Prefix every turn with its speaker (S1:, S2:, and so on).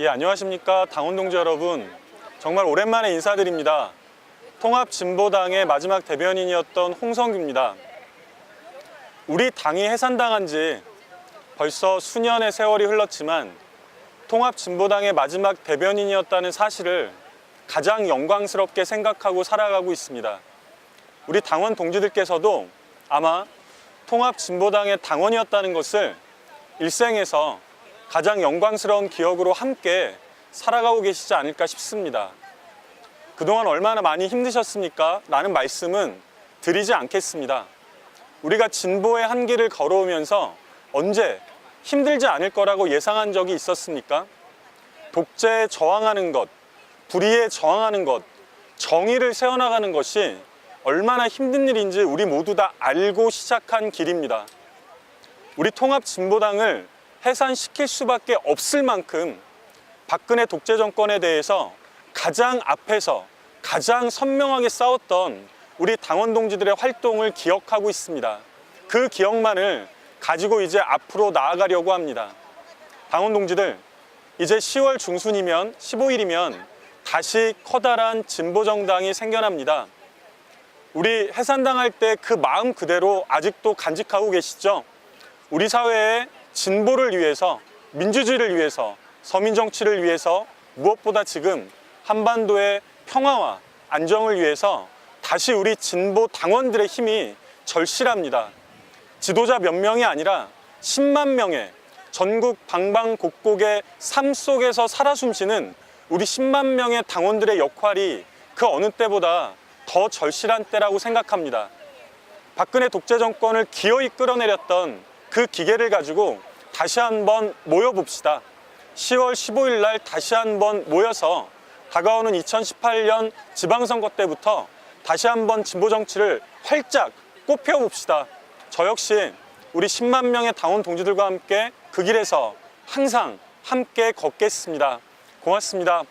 S1: 예, 안녕하십니까. 당원 동지 여러분. 정말 오랜만에 인사드립니다. 통합진보당의 마지막 대변인이었던 홍성규입니다. 우리 당이 해산당한 지 벌써 수년의 세월이 흘렀지만 통합진보당의 마지막 대변인이었다는 사실을 가장 영광스럽게 생각하고 살아가고 있습니다. 우리 당원 동지들께서도 아마 통합진보당의 당원이었다는 것을 일생에서 가장 영광스러운 기억으로 함께 살아가고 계시지 않을까 싶습니다. 그동안 얼마나 많이 힘드셨습니까? 라는 말씀은 드리지 않겠습니다. 우리가 진보의 한 길을 걸어오면서 언제 힘들지 않을 거라고 예상한 적이 있었습니까? 독재에 저항하는 것, 불의에 저항하는 것, 정의를 세워나가는 것이 얼마나 힘든 일인지 우리 모두 다 알고 시작한 길입니다. 우리 통합진보당을 해산시킬 수밖에 없을 만큼 박근혜 독재 정권에 대해서 가장 앞에서 가장 선명하게 싸웠던 우리 당원 동지들의 활동을 기억하고 있습니다. 그 기억만을 가지고 이제 앞으로 나아가려고 합니다. 당원 동지들, 이제 10월 중순이면 15일이면 다시 커다란 진보 정당이 생겨납니다. 우리 해산당할 때 그 마음 그대로 아직도 간직하고 계시죠? 우리 사회의 진보를 위해서, 민주주의를 위해서, 서민 정치를 위해서 무엇보다 지금 한반도의 평화와 안정을 위해서 다시 우리 진보 당원들의 힘이 절실합니다. 지도자 몇 명이 아니라 10만 명의 전국 방방곡곡의 삶 속에서 살아 숨쉬는 우리 10만 명의 당원들의 역할이 그 어느 때보다 더 절실한 때라고 생각합니다. 박근혜 독재 정권을 기어이 끌어내렸던 그 기계를 가지고 다시 한번 모여봅시다. 10월 15일 날 다시 한번 모여서 다가오는 2018년 지방선거 때부터 다시 한번 진보 정치를 활짝 꽃피워봅시다. 저 역시 우리 10만 명의 당원 동지들과 함께 그 길에서 항상 함께 걷겠습니다. 고맙습니다.